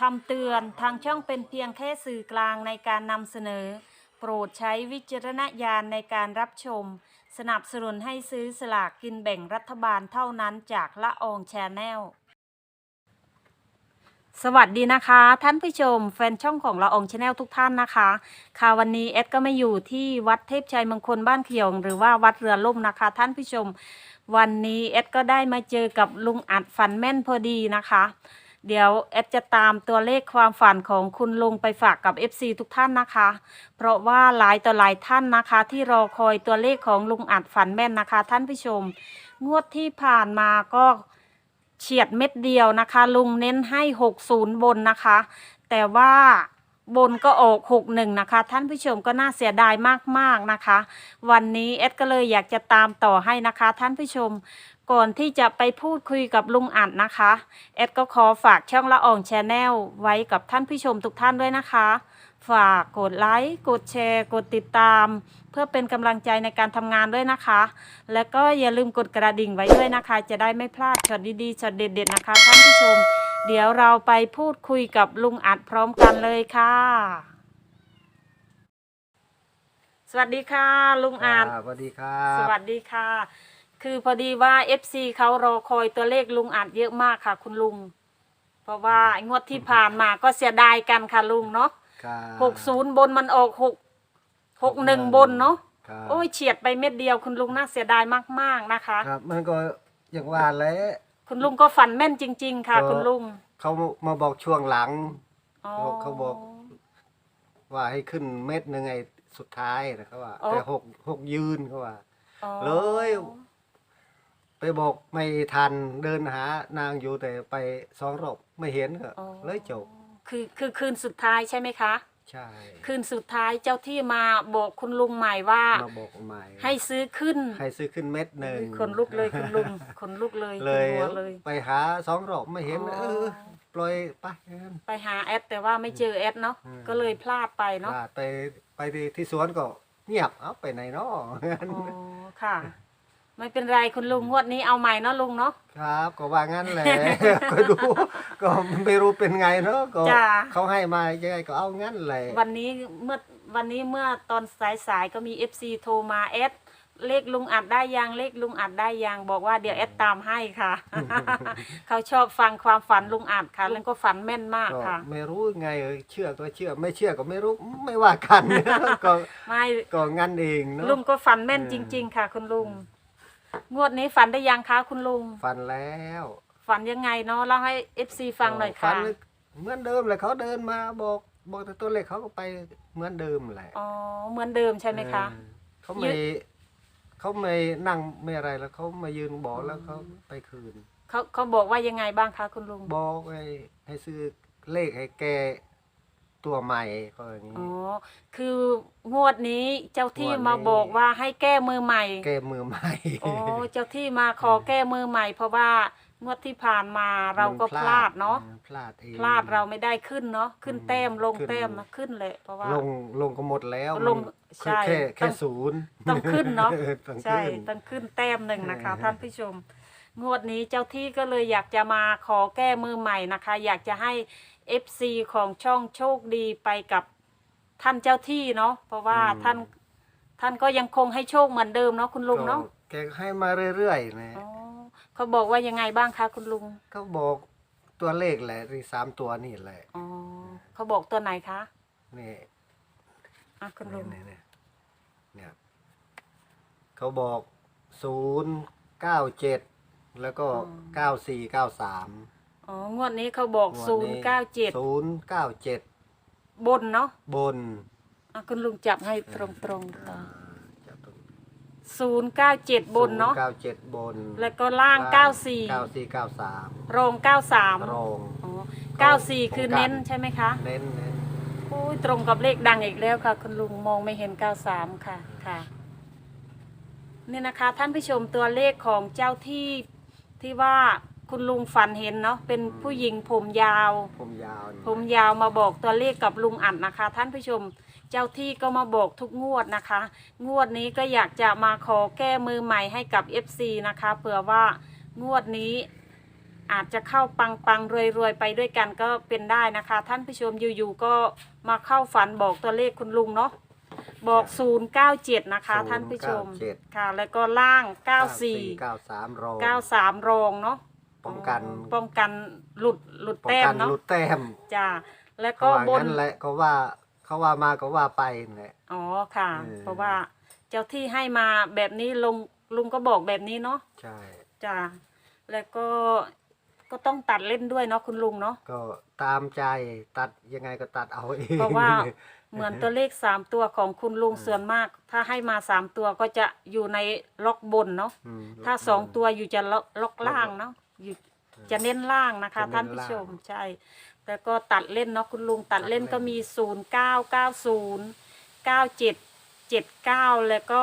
คำเตือนทางช่องเป็นเพียงแค่สื่อกลางในการนำเสนอ โปรดใช้วิจารณญาณในการรับชม สนับสนุนให้ซื้อสลากกินแบ่งรัฐบาลเท่านั้นจากละอองแชนแนลสวัสดีนะคะ ท่านผู้ชม แฟนช่องของละอองชาแนลทุกท่านนะคะ ค่ะวันนี้เอดก็มาอยู่ที่วัดเทพชัยมงคลบ้านเขียวหรือว่าวัดเรือล่มนะคะ ท่านผู้ชม วันนี้เอดก็ได้มาเจอกับลุงอัดฝันแม่นพอดีนะคะ เดี๋ยวแอดจะตามตัวเลขความฝันของคุณลุงไปฝากกับ FC ทุกท่านนะคะ เพราะว่าหลายต่อหลายท่านนะคะ ที่รอคอยตัวเลขของลุงอัดฝันแม่นนะคะ ท่านผู้ชม งวดที่ผ่านมาก็เฉียดเม็ดเดียวนะคะ ลุงเน้นให้ 60 บนนะคะ แต่ว่า บนก็ออก61นะคะ ท่านผู้ชมก็น่าเสียดายมากๆนะคะ วันนี้เอดก็เลยอยากจะตามต่อให้นะคะ ท่านผู้ชมก่อนที่จะไปพูดคุยกับลุงอัดนะคะเอดก็ขอฝากช่องละอองแชนแนลไว้กับท่านผู้ชมทุกท่านด้วยนะคะ ฝากกดไลค์กดแชร์ กดติดตาม เพื่อเป็นกำลังใจในการทำงานด้วยนะคะ แล้วก็อย่าลืมกดกระดิ่งไว้ด้วยนะคะ จะได้ไม่พลาดช็อตดีๆช็อตเด็ดๆนะคะ ท่านผู้ชม เดี๋ยวเราไปพูดคุยกับลุงอัดพร้อมกันเลยค่ะ สวัสดีค่ะ ลุงอัดครับสวัสดีครับสวัสดีค่ะ คือพอดีว่า FC เขารอคอยตัวเลขลุงอัดเยอะมากค่ะ คุณลุง เพราะว่างวดที่ผ่านมาก็เสียดายกันค่ะลุงเนาะครับหกศูนย์บนมันออกหกหกหนึ่งบนเนาะครับโอ้ยเฉียดไปเม็ดเดียวคุณลุงน่าเสียดายมากๆนะคะ ครับ มันก็อย่างว่าแหล้ว คุณลุงก็ฝันแม่นจริง ๆ ค่ะ ก็ คุณลุงเขามาบอกช่วงหลัง อ๋อ เขาบอก ว่าให้ขึ้นเม็ดหนึ่งไงสุดท้ายนะเขาว่า อ๋อ แต่หกหกยืนเขาว่า อ๋อเลย ไปบอกไม่ทันเดินหานางอยู่แต่ไปสองรอบไม่เห็นก็อ๋อเลยจบ คือคือคืนสุดท้ายใช่ไหมคะ ใช่คืนสุดท้ายเจ้าที่มาบอกคุณลุงใหม่ว่า มาบอกใหม่ให้ซื้อขึ้น ให้ซื้อขึ้นเม็ดหนึ่งคนลุกเลยคุณลุงคนลุกเลยเลยขึ้นหัวเลยไปหาสองรอบไม่เห็นอ๋อเออปล่อยไปไปหาแอดแต่ว่าไม่เจอแอดเนาะอืมก็เลยพลาดไปเนาะพลดไปไปที่ที่สวนก็เงียบเอ้าไปไหนเนาะอ๋อค่ะ ไม่เป็นไรคุณลุงงวดนี้เอาใหม่เนาะลุงเนาะ ครับก็ว่างั้นแหละ ก็ดูก็ไม่รู้เป็นไงเนาะก็จ้ะ เขาให้มายังไงก็เอางั้นแหละวันนี้เมื่อวันนี้เมื่อตอนสายๆก็มี FC โทรมาแอดเลขลุงอัดได้ยังเลขลุงอัดได้ยังบอกว่าเดี๋ยวแอดตามให้ค่ะ เขาชอบฟังความฝันลุงอัดค่ะ แล้วก็ฝันแม่นมากก็ค่ะ ไม่รู้ไงเออเชื่อก็เชื่อ ไม่เชื่อก็ไม่รู้ไม่ว่ากัน ก็ไม่ก็งั้นเองเนาะลุงก็ฝันแม่นเออจริง ๆ ค่ะ คุณลุง งวดนี้ฝันได้ยังคะคุณลุงฟันแล้วฝันยังไงเนาะเล่าให้ FC ฟังหน่อยฟัค่ะนเหมือนเดิมเลยเขาเดินมาบอกบอกแต่ตัวเลขเขาก็ไปเหมือนเดิมแหละอ๋อเหมือนเดิมใช่ไหมคะเออเขาไม่เขาไม่นั่งไม่อะไรแล้วเขามายืนบอกแล้วเขาไปคืนเขาเขาบอกว่ายังไงบ้างคะคุณลุงบอกให้ให้ซื้อเลขให้แก ตัวใหม่เขาอย่างนี้ อ๋อ คืองวดนี้เจ้าที่งวดนี้ มาบอกว่าให้แก้มือใหม่ แกมือใหม่อ๋อเจ้าที่มาขอแก้มือใหม่ เพราะว่างวดที่ผ่านมาเราก็มันพลาดเนาะออพลาดเอง พลาดเราไม่ได้ขึ้นเนาะ ขึ้นแต้มลงขึ้น แต้มนะขึ้นเลย เพราะว่า ลงลงก็หมดแล้วลงมันใช่แค่ต้แค่อง ศูนย์ต้องขึ้นเนาะออต้องใช่ ขึ้น ต้องขึ้นแต้มหนึ่งนะคะ เออ ท่านผู้ชม งวดนี้เจ้าที่ก็เลยอยากจะมาขอแก้มือใหม่นะคะ อยากจะให้ FC ของช่องโชคดีไปกับท่านเจ้าที่เนาะเพราะว่าท่านท่านก็ยังคงให้โชคเหมือนเดิมเนาะคุณลุงเนาะก็แกให้มาเรื่อยๆนะอ๋อเขาบอกว่ายังไงบ้างคะคุณลุงเขาบอกตัวเลขแหละที่สามตัวนี่แหละอ๋อเขาบอกตัวไหนคะนี่อะคุณลุนี่งนี่นี่เนี่ยเขาบอกศูนย์เก้าเจ็ดแล้วก็เก้าสี่เก้าสาม อ๋องวดนี้เขาบอกศูนย์เก้าเจ็ดศูนย์เก้าเจ็ดบนเนาะบนอะคุณลุงจับให้ตรงตรงๆต่อจับตรงศูนย์เก้าเจ็ดบนเนาะเก้าเจ็ดบนแล้วก็ล่างเก้าสี่เก้าสี่เก้าสามโรงเก้าสามโรงอ๋อเก้าสี่คือเน้นใช่ไหมคะเน้นเน้นโอ้ยตรงกับเลขดังอีกแล้วค่ะ คุณลุงมองไม่เห็นเก้าสามค่ะค่ะนี่นะคะ ท่านผู้ชมตัวเลขของเจ้าที่ที่ว่า คุณลุงฝันเห็นเนาะเป็นผู้หญิงผมยาว ผมยาวนี่ผมยาวมาบอกตัวเลขกับลุงอัดนะคะ ท่านผู้ชม เจ้าที่ก็มาบอกทุกงวดนะคะ งวดนี้ก็อยากจะมาขอแก้มือใหม่ให้กับ FC นะคะเผื่อว่างวดนี้อาจจะเข้าปังปังรวยรวยๆไปด้วยกันก็เป็นได้นะคะ ท่านผู้ชมอยู่ๆก็มาเข้าฝันบอกตัวเลขคุณลุงเนาะบอก 097 นะคะ ท่านผู้ชม097 ค่ะ แล้วก็ล่างเก้า94สามรอง 93 รองเนาะ ป้องกันป้องกันหลุดหลุดป้องแต้มกันเนาะหลุดแต้มจ้าแล้วเขาก็ว่าบนงั้นแหละเขาว่าเขาว่ามาก็ว่าไปแหละ อ๋อค่ะ เออ เพราะว่าเจ้าที่ให้มาแบบนี้ลุงลุงก็บอกแบบนี้เนาะใช่ จ้าแล้วก็ก็ต้องตัดเล่นด้วยเนาะคุณลุงเนาะ ก็ตามใจตัดยังไงก็ตัดเอาเองเพราะว่า เหมือนตัวเลขสามตัวของคุณลุงส่วนมาก ถ้าให้มาสามตัวก็จะอยู่ในล็อกบนเนาะ อืมถ้าสองตัวอยู่จะล็อกล็อกล่างเนาะ อยู่จะเน้นล่างนะคะ จะเน้นท่านผู้ชมล่างใช่แล้วก็ตัดเล่นเนาะคุณลุงตัดเล่นตัดเล่นก็มีศูนย์เก้าเก้าศูนย์เก้าเจ็ดเจ็ดเก้าแล้วก็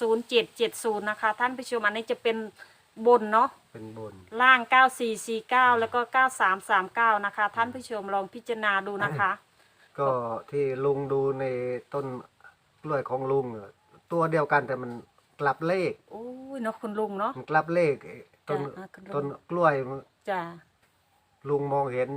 ศูนย์เจ็ดเจ็ดศูนย์นะคะ ท่านผู้ชมอันนี้จะเป็นบนเนาะเป็นบน ล่าง 9449 แล้วก็ 9339 นะคะ ท่านผู้ชมลองพิจารณาดูนะคะ ก็ที่ลุงดูในต้นกล้วยของลุงอะตัวเดียวกันแต่มันกลับเลข โอ้ยเนาะคุณลุงเนาะมันกลับเลขไอ้ ต้นจ้ะอะคุณลุง ต้นกล้วยมันจ้ะลุงมองเห็น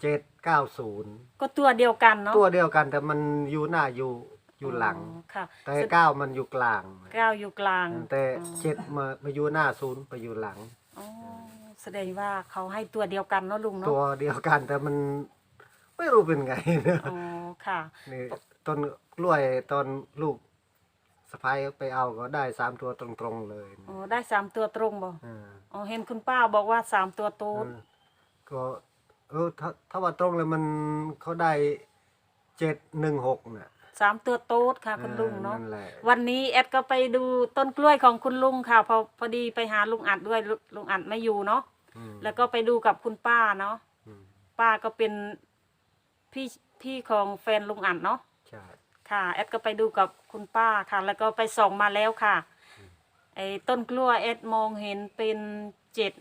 เจ็ดเก้าศูนย์ก็ตัวเดียวกันเนาะตัวเดียวกันแต่มันอยู่หน้าอยู่อยู่หลังอ๋อค่ะแต่เก้ามันอยู่กลาง เก้าอยู่กลางแต่อ๋อเจ็ดมามาอยู่หน้าศูนย์ไปอยู่หลัง อ๋อแสดงว่าเขาให้ตัวเดียวกันเนาะลุงตัเนาะวเดียวกันแต่มันไม่รู้เป็นไงนะอ๋อค่ะ นี่ต้นกล้วยตอนลูก สะพ้ายไปเอาก็ได้สามตัวตรงๆเลยอ๋อได้สามตัวตรงบ่อ่า อ๋อเห็นคุณป้าบอกว่าสามตัวโต๊ดเออก็เออถ้าถ้าว่าตรงเลยมันเขาได้เจ็ดหนึ่งหกน่ะสามตัวโต๊ดค่ะคุณลุงเนาะ ออแหละวันนี้แอดก็ไปดูต้นกล้วยของคุณลุงค่ะพอพอดีไปหาลุงอัดด้วยลุลุงอัดไม่อยู่เนาะอืมแล้วก็ไปดูกับคุณป้าเนาะอืมป้าก็เป็นพี่พี่ของแฟนลุงอัดเนาะใช่ ค่ะแอดก็ไปดูกับคุณป้าค่ะ แล้วก็ไปส่องมาแล้วค่ะไอ้ต้นกล้วยแอดมองเห็นเป็นเจ็ด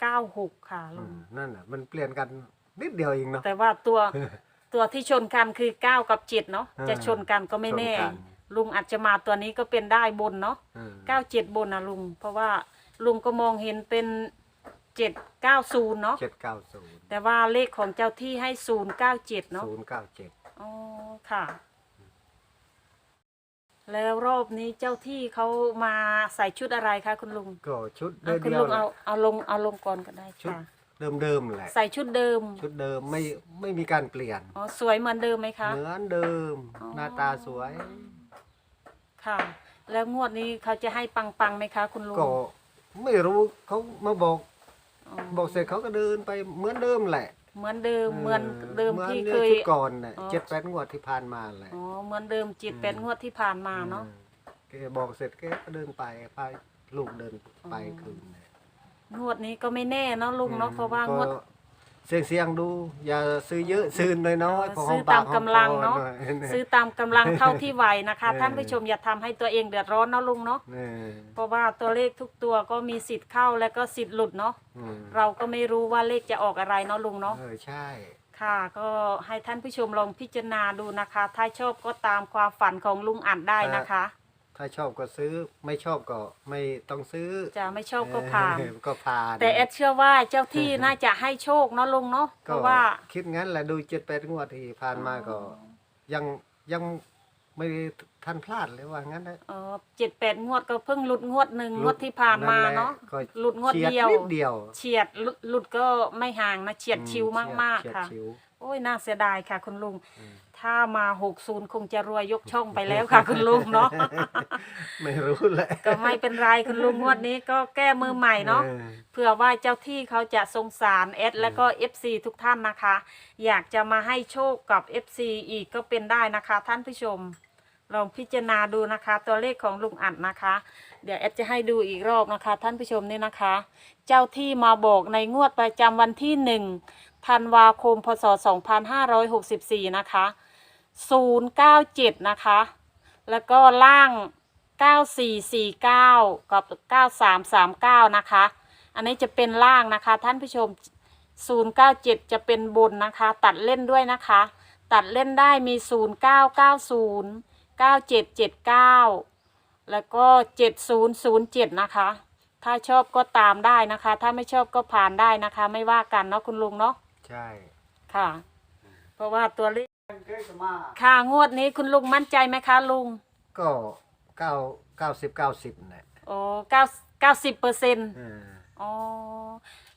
เก้าหกค่ะอืลุงมนั่นน่ะ มันเปลี่ยนกันนิดเดียวเองเนาะ แต่ว่าตัวตัวที่ชนกันคือเก้ากับเจ็ดเนาะอ่าจะชนกันก็ไม่แน่ ชนกันลุงอาจจะมาตัวนี้ก็เป็นได้บนเนาะอืม เก้าเจ็ดบนนะลุง เพราะว่าลุงก็มองเห็นเป็นเจ็ดเก้าศูนย์เนาะเจ็ดเก้าศูนย์แต่ว่าเลขของเจ้าที่ให้ศูนย์เก้าเจ็ดเนาะศูนย์เก้าเจ็ดอ๋อค่ะ แล้วรอบนี้เจ้าที่เขามาใส่ชุดอะไรคะคุณลุงก็ชุดเอาคุณเดียวลุงๆเอาแหละเอาลงเอาลงก่อนก็ได้ชุด ค่ะเดิมเดิมๆแหละ ใส่ชุดเดิมชุดเดิมไม่ไม่มีการเปลี่ยน อ๋อสวยเหมือนเดิมไหมคะ เหมือนเดิม อ๋อ หน้าตาสวยค่ะ แล้วงวดนี้เขาจะให้ปังปังๆไหมคะ คุณลุงก็ไม่รู้เขามาบอกบอกเสร็จเขาก็เดินไปเหมือนเดิมแหละ เหมือนเดิมเหมือนเดิมที่หอเคยชุดก่อนน่ะอ๋อ เจ็ดแปดงวดที่ผ่านมาแหละ อ๋อเหมือนเดิมจิตแปดงวดที่ผ่านมาเนาะ อืมแกบอกเสร็จแกก็เดินไปพาลูกเดินไปอ๋อ คืนน่ะงวดนี้ก็ไม่แน่เนาะลุงเนาะเพราะว่างวดก็ เสี่ยงเสียงๆดู อย่าซื้อเยอะซื้อน้อยๆพอหซื้ออมปตากมหอมกำลังคอเนาะหอยซื้อตามกำลังเท่าที่ไหวนะคะเออท่านผู้ชมอย่าทำให้ตัวเองเดือดร้อนเนาะลุงเนาะนี่เพราะว่าตัวเลขทุกตัวก็มีสิทธิ์เข้าและก็สิทธิ์หลุดเนาะอืมเราก็ไม่รู้ว่าเลขจะออกอะไรเนาะลุงเนาะ เออใช่ ค่ะก็ให้ท่านผู้ชมลองพิจารณาดูนะคะ ถ้าชอบก็ตามความฝันของลุงอัดได้นะคะ ถ้าชอบก็ซื้อไม่ชอบก็ไม่ต้องซื้อจะไม่ชอบก็ผ่าน เออก็ผ่านแต่แอดเชื่อว่าเจ้าที่น่าจะให้โชคเนาะลุงเนาะเพก็ราะว่า คิดงั้นแหละดูเจ็ดแปดงวดที่ผ่านมาก็ ยังยังไม่ทันพลาดเลยว่างั้นนะ เออเจ็ดแปดงวดก็เพิ่งหลุดงวดหนึ่งงวดที่ผ่านมาเนาะก็ หลุดงวดฉีเดียว นิดเดียวเฉียดหลุดหลุดก็ไม่ห่างนะเฉียดชิวมากเฉียๆดค่ะ ชิว โอ้ยน่าเสียดายค่ะคุณลุง อืม ถ้ามาหกศูนย์คงจะรวยยกช่องไปแล้วค่ะ คุณลุงเนาะ ไม่รู้แหละ ก็ไม่เป็นไรคุณลุงงวดนี้ก็แก้มือใหม่เนาะออเผื่อว่าเจ้าที่เขาจะสงสารเอสแล้วก็ FC ทุกท่านนะคะ อยากจะมาให้โชคกับ FC อีกก็เป็นได้นะคะ ท่านผู้ชม ลองพิจารณาดูนะคะ ตัวเลขของลุงอัดนะคะ เดี๋ยวเอสจะให้ดูอีกรอบนะคะ ท่านผู้ชมนี่นะคะ เจ้าที่มาบอกในงวดประจำวันที่หนึ่งธันวาคมพศ 2564 นะคะ 097 นะคะ แล้วก็ล่าง 9449 กับ 9339 นะคะ อันนี้จะเป็นล่างนะคะ ท่านผู้ชม 097 จะเป็นบนนะคะ ตัดเล่นด้วยนะคะ ตัดเล่นได้มี 0990 9779 แล้วก็ 7007 นะคะ ถ้าชอบก็ตามได้นะคะ ถ้าไม่ชอบก็ผ่านได้นะคะ ไม่ว่ากันเนาะคุณลุงเนาะ ใช่ ค่ะ เพราะว่าตัวเลข ค่ะงวดนี้คุณลุงมั่นใจไหมคะลุงก็เก้าเก้าสิบเก้าสิบเนี่ยโอ้เก้าเก้าสิบเปอร์เซ็นต์เอออ๋อ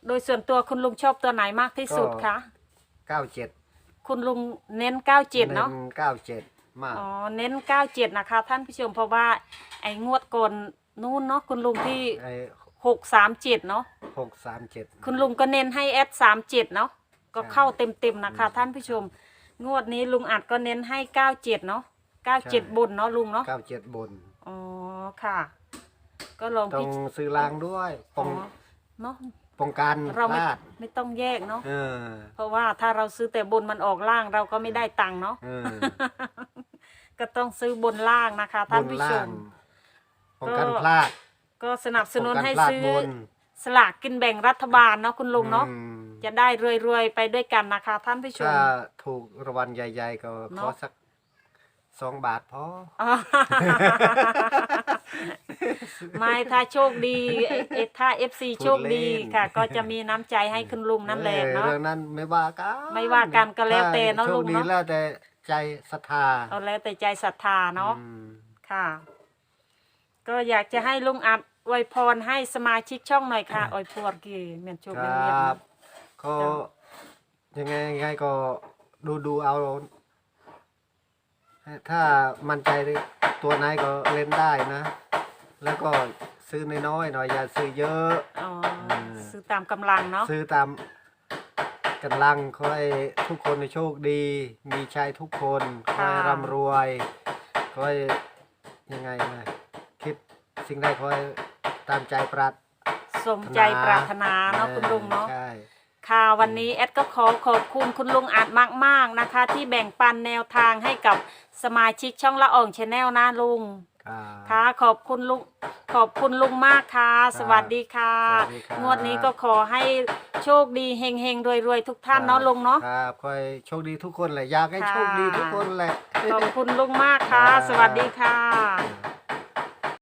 โดยส่วนตัวคุณลุงชอบตัวไหนมากที่สุดคะเก้าเจ็ดคุณลุงเน้นเก้าเจ็ดเนาะ เก้าเจ็ดมากอ๋อ เน้นเก้าเจ็ดนะคะ ท่านผู้ชมเพราะว่าไอ้งวดก่อนนู้นเนาะคุณลุงที่ ไอ้หกสามเจ็ดเนาะหกสามเจ็ด คุณลุงก็เน้นให้แอดสามเจ็ดเนาะก็เข้าเต็มๆนะคะ ท่านผู้ชม งวดนี้ลุงอัดก็เน้นให้เก้าเจ็ดเนาะเก้าเจ็ดบนเนาะลุงเนาะเก้าเจ็ดบน อ๋อค่ะ ก็ลองต้อพิงจซื้อรางด้วยป้อ๋อองเนาะป้องกันเราพไม่ลาดไม่ต้องแยกเนาะเออเพราะว่าถ้าเราซื้อแต่บนมันออกล่างเราก็ไม่ได้ตังค์เนาะ เออ ก็ต้องซื้อบนล่างนะคะท่านผู้ชม ป้องกันพลาดก็สนับสนุนป้องกัให้พลาดซื้อบนสลากกินแบ่งรัฐบาลเนาะคุณลุงเนาะอืม จะได้รวยๆไปด้วยกันนะคะ ท่านผู้ชม ถ้าถูกรางวัลใหญ่ ๆ ก็เนขออะสักสองบาทพอ อ๋อไม่ถ้าโชคดีเอ่อเอ่อถ้าเอฟซีโชคดีค่ะ ก็จะมีน้ำใจให้คุณลุงนั่นแหละออเนาะเรื่องนั้นไม่ว่ากันไม่ว่ากันก็แล้วแต่เนอะถ้โชลุคงดีเนอะ แล้วแต่ใจศรัทธาเอาแล้วแต่ใจศรัทธาเนาะ อืม ค่ะ ก็อยากจะให้ลุงอัดอวยพรให้สมาชิกช่องหน่อยค่ะอวยพรกี่เมียนโชคครเมียนเมียันบ ก็ยังไงยังไงก็ดูดูเอา ถ้ามั่นใจตัวไหนก็เล่นได้นะ แล้วก็ซื้อน้อยๆหน่อยอย่าซื้อเยอะอ๋อมซื้อตามกำลังเนาะซื้อตามกำลังขอให้ทุกคนโชคดี มีชัยทุกคนขอให้ร่ำรวยขอให้ยังไงนะคิดสิ่งใดขอให้ตามใจปรารถสมใจปรารถนาเนาะคุณลุงเนาะ ใช่ ค่ะวันนี้แอดก็ขอขอบคุณคุณลุงอาจมาก ๆนะคะ ที่แบ่งปันแนวทางให้กับสมาชิกช่องละอ่องชาแนลนะลุงครับค่ะ ขอบคุณลุงขอบคุณลุงมากค่ะ สวัสดีค่ะสวัสดีครับงวดนี้ก็ขอให้โชคดีเฮงเฮงรวยรวยๆทุกท่านเนาะลุงเนาะครับขอให้โชคดีทุกคนแหละอยากให้ค่ะโชคดีทุกคนแหละขอบคุณลุงมากค่ะครับสวัสดีค่ะครับ